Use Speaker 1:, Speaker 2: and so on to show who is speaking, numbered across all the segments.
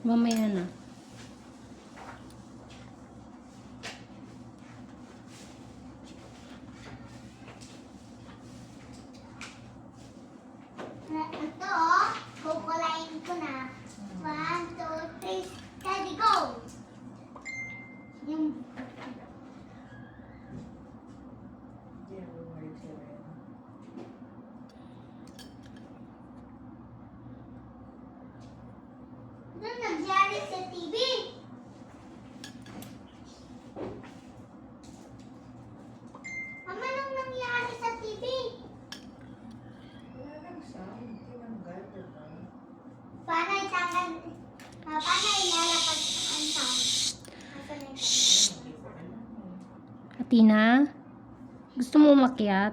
Speaker 1: Mamaya na.
Speaker 2: Ito, oh. Kukulain ko na. One, two, three, steady, go! Yung, ano nangyari sa TV? Ama, anong nangyari sa TV?
Speaker 3: Wala lang sound. Tinanggal, diba?
Speaker 2: Paano itanggal? Ah, paano ilalapag ang sound? Asan yung sound?
Speaker 3: Hindi ko alam
Speaker 1: Atina, gusto mo umakyat?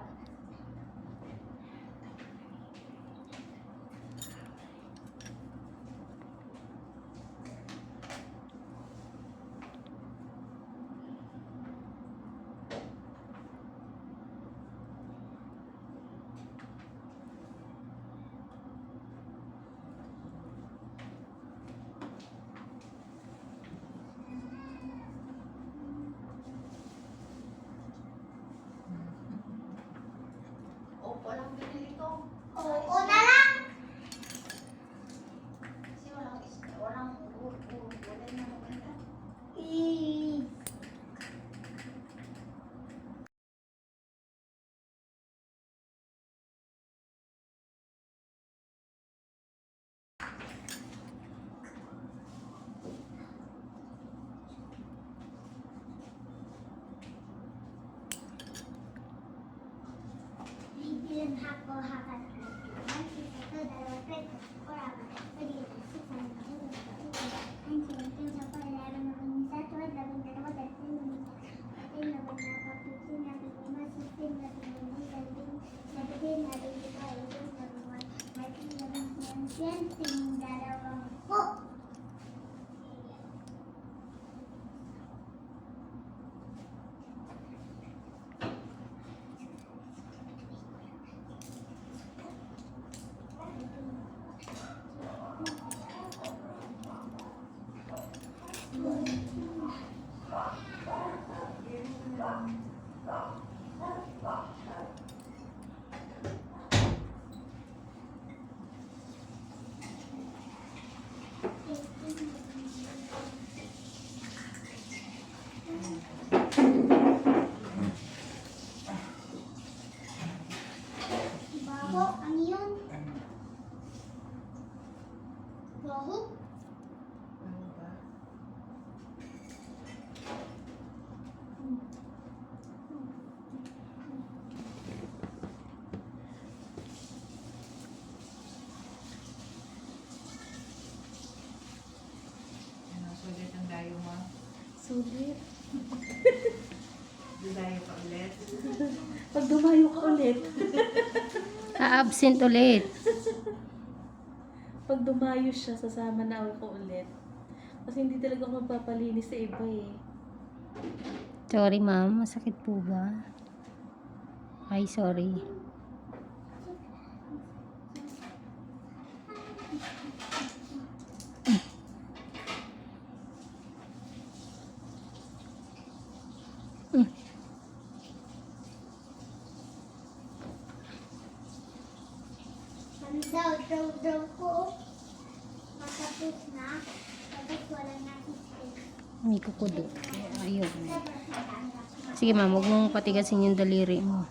Speaker 2: 콩콩 よ
Speaker 3: いしょ。Sulit. Dayo pa ulit.
Speaker 4: Pag dumayo ka ulit.
Speaker 1: A-absent ulit.
Speaker 4: Pag dumayo siya, sasama na ako ulit. Kasi hindi talaga ako magpapalinis sa iba eh.
Speaker 1: Sorry ma'am, masakit po ba? Ay, sorry.
Speaker 2: Daw, ko. Matapos na. Tapos wala na.
Speaker 1: May kukudo. Ayun. Sige ma'am, huwag mong patigasin yung daliri mo.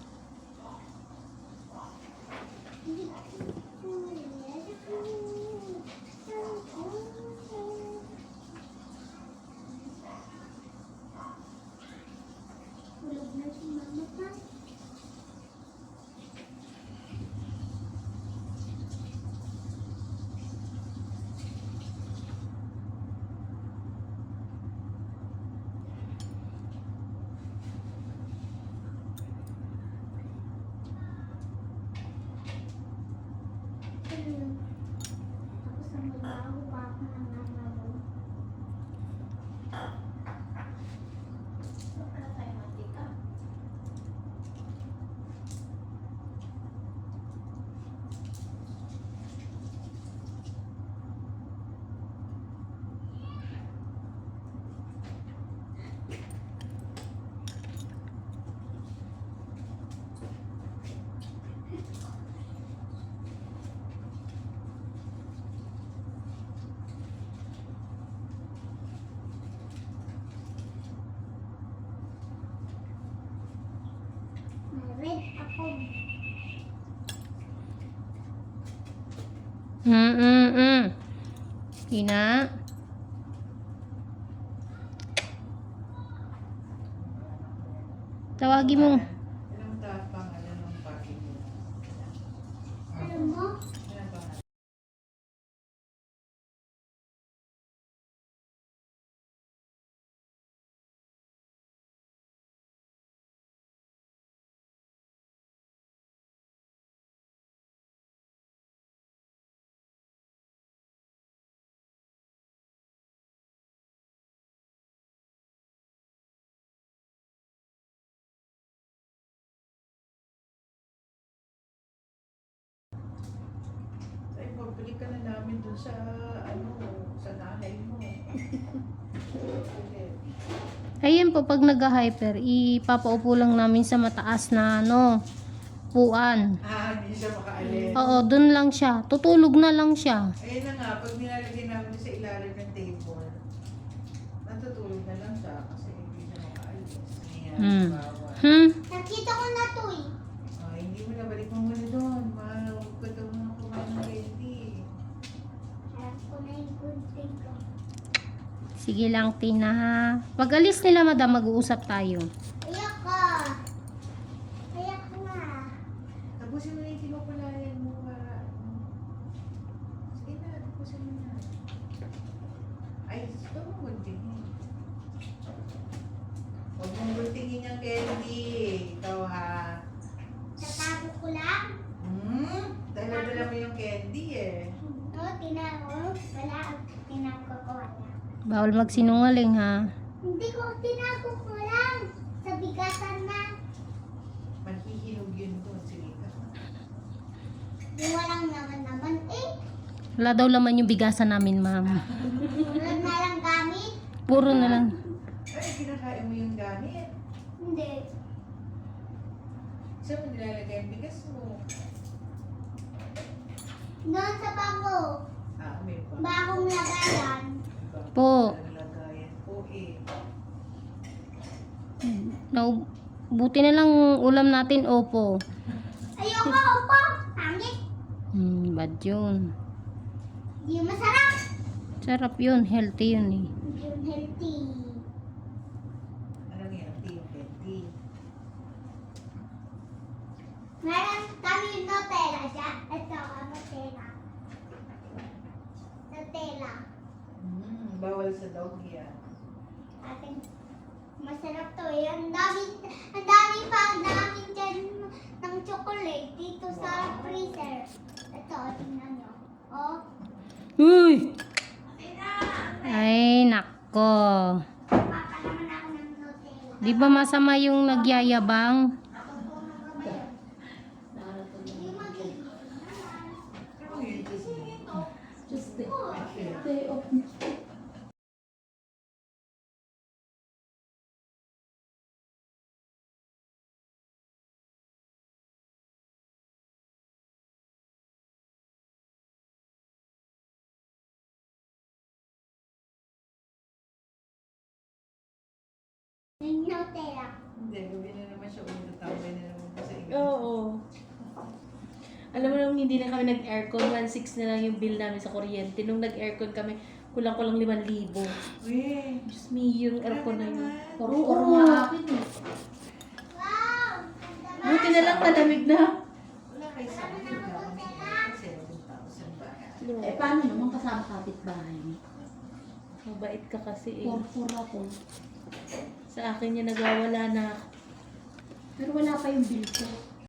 Speaker 2: you.
Speaker 1: Mm, mm, mm. Tina. Tawagin mo.
Speaker 3: Pabalik ka na namin dun sa, ano, sa nanay mo.
Speaker 1: Ayan po, pag nag-hyper, ipapaupo lang namin sa mataas na ano, puan.
Speaker 3: Ah, hindi siya makaalis.
Speaker 1: Oo, dun lang siya. Tutulog na lang siya.
Speaker 3: Ayun na nga, pag nilalagay namin sa ilalim ng table, natutulog na lang siya kasi hindi siya makaalis. Ayan,
Speaker 1: Hmm.
Speaker 3: bawal.
Speaker 1: Hmm?
Speaker 2: Nakita ko na to eh.
Speaker 3: Ah, hindi mo nabalik mo muna doon. Mahal ka daw na kumain ng candy.
Speaker 2: Alam ko na yung good thing ko.
Speaker 1: Sige lang, Tina. ha? Pag alis nila, madam, mag-uusap tayo.
Speaker 2: Ayoko. Ayoko na.
Speaker 3: Tapusin mo na yung kinukulayan mo para. Sige na, tapusin mo na. Ay, gusto mo guntingin. Huwag mong guntingin yung candy. Ikaw ha.
Speaker 2: Tatago ko lang.
Speaker 3: Hmm? Dala-dala mo yung candy eh.
Speaker 2: No, tinago. Wala. Tinago ko wala.
Speaker 1: Bawal magsinungaling, ha?
Speaker 2: Hindi ko tinago ko lang. Sa bigasan na.
Speaker 3: Manhihinog yun doon. Sige ka.
Speaker 2: Yung walang naman naman eh.
Speaker 1: Wala daw laman yung bigasan namin, ma'am.
Speaker 2: Tulad na lang gamit.
Speaker 1: Puro na lang.
Speaker 3: Ay, kinakain mo yung gamit.
Speaker 2: Hindi.
Speaker 3: Saan mo nilalagay ang bigas mo?
Speaker 2: Noon sa bangko.
Speaker 3: Ah, may pa.
Speaker 2: Bagong lagayan.
Speaker 1: Po.
Speaker 3: Lagayan po eh.
Speaker 1: No, buti na lang ulam natin, opo.
Speaker 2: Ayoko, opo. Pangit.
Speaker 1: Hmm, bad yun.
Speaker 2: Hindi masarap.
Speaker 1: Sarap yun, healthy yun eh.
Speaker 2: Hindi yun healthy.
Speaker 3: Yan? Team candy.
Speaker 2: Meron kami Nutella dyan. Ito, ang Nutella. Nutella.
Speaker 3: Mm, bawal sa dog yan.
Speaker 2: Masarap to eh. Ang dami, ang dami pa, ang dami dyan ng chocolate dito sa freezer. Ito, tingnan nyo. Oh,
Speaker 1: Uy! Ay, nako. Di ba masama yung nagyayabang?
Speaker 2: Nutella.
Speaker 3: Hindi, gawin na naman siya ulit. Tambay na naman po sa inyo.
Speaker 4: Oo. Alam mo nung hindi na kami nag-aircon, 1.6 na lang yung bill namin sa kuryente. Nung nag-aircon kami, kulang-kulang 5,000.
Speaker 3: Uy,
Speaker 4: Diyos me, yung aircon na yun.
Speaker 3: naman.
Speaker 4: Oo.
Speaker 2: Wow! Ang dami.
Speaker 4: Buti na lang malamig na.
Speaker 3: Wala kayo sa akin. Wala kami 7,000 ba?
Speaker 5: Eh, paano naman kasama kapitbahay mo?
Speaker 4: Mabait ka kasi eh.
Speaker 5: Purpur ako.
Speaker 4: Sa akin niya nagwawala na ako.
Speaker 5: Pero wala pa yung bill ko.